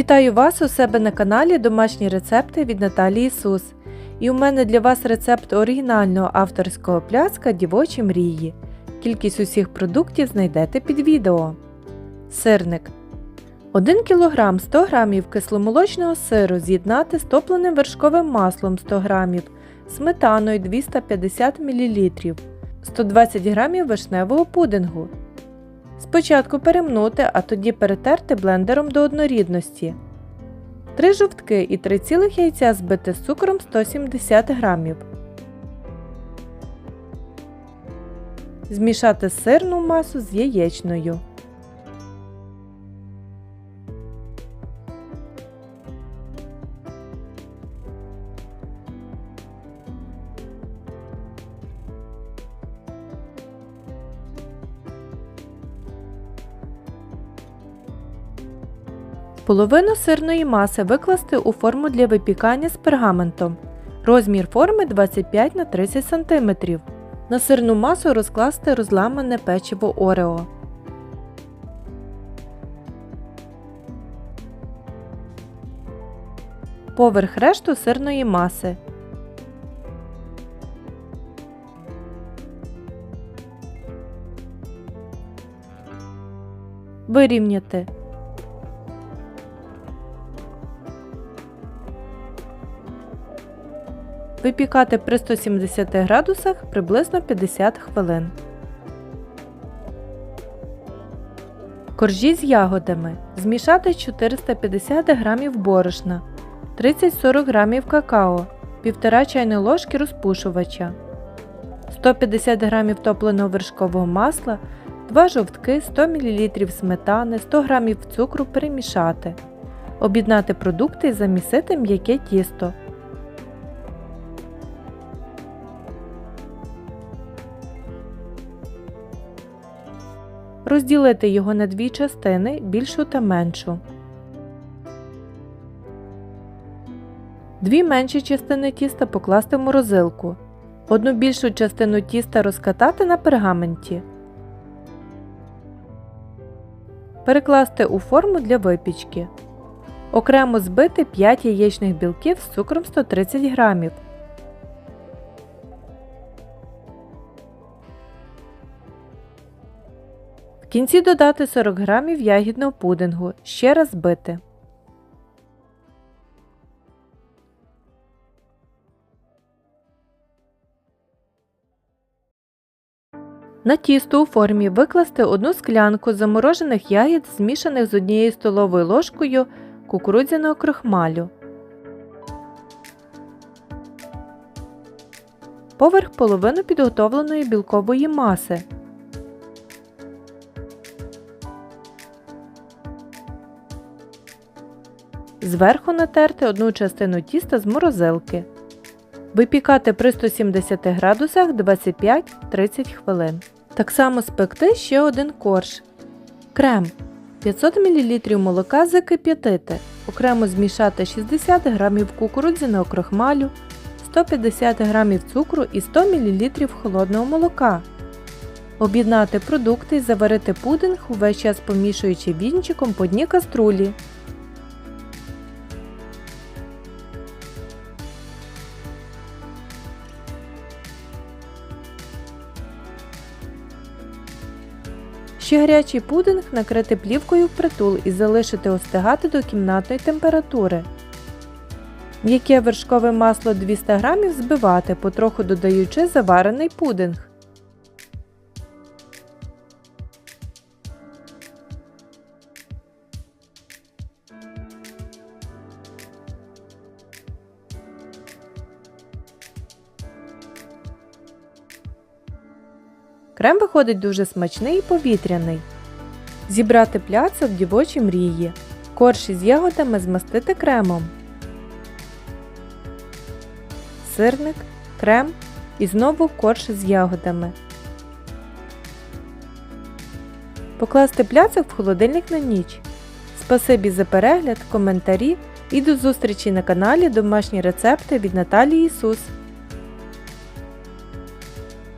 Вітаю вас у себе на каналі Домашні рецепти від Наталії Ісус. І у мене для вас рецепт оригінального авторського пляцка Дівочі мрії. Кількість усіх продуктів знайдете під відео. Сирник 1 кг 100 г кисломолочного сиру з'єднати з топленим вершковим маслом 100 г, сметаною 250 мл, 120 г вишневого пудингу. Спочатку перемнути, а тоді перетерти блендером до однорідності. 3 жовтки і 3 цілих яйця збити з цукром 170 г. Змішати сирну масу з яєчною. Половину сирної маси викласти у форму для випікання з пергаментом. Розмір форми 25 на 30 см. На сирну масу розкласти розламане печиво Орео. Поверх решту сирної маси. Вирівняти. Випікати при 170 градусах приблизно 50 хвилин. Коржі з ягодами. Змішати 450 г борошна, 30-40 г какао, 1,5 чайної ложки розпушувача, 150 г топленого вершкового масла, 2 жовтки, 100 мл сметани, 100 г цукру перемішати. Об'єднати продукти і замісити м'яке тісто. Розділити його на дві частини, більшу та меншу. Дві менші частини тіста покласти в морозилку. Одну більшу частину тіста розкатати на пергаменті. Перекласти у форму для випічки. Окремо збити 5 яєчних білків з цукром 130 г. В кінці додати 40 г ягідного пудингу, ще раз збити. На тісто у формі викласти одну склянку заморожених ягід, змішаних з однією столовою ложкою кукурудзяного крохмалю. Поверх половину підготовленої білкової маси. Зверху натерти одну частину тіста з морозилки. Випікати при 170 градусах 25-30 хвилин. Так само спекти ще один корж. Крем. 500 мл молока закип'ятити. Окремо змішати 60 г кукурудзяного крохмалю, 150 г цукру і 100 мл холодного молока. Об'єднати продукти і заварити пудинг, увесь час помішуючи вінчиком по дні каструлі. Ще гарячий пудинг накрити плівкою впритул і залишити остигати до кімнатної температури. М'яке вершкове масло 200 г збивати, потроху додаючи заварений пудинг. Крем виходить дуже смачний і повітряний. Зібрати пляцок дівочі мрії. Корж із ягодами змастити кремом. Сирник, крем і знову корж з ягодами. Покласти пляцок в холодильник на ніч. Спасибі за перегляд, коментарі і до зустрічі на каналі Домашні рецепти від Наталії Ісус.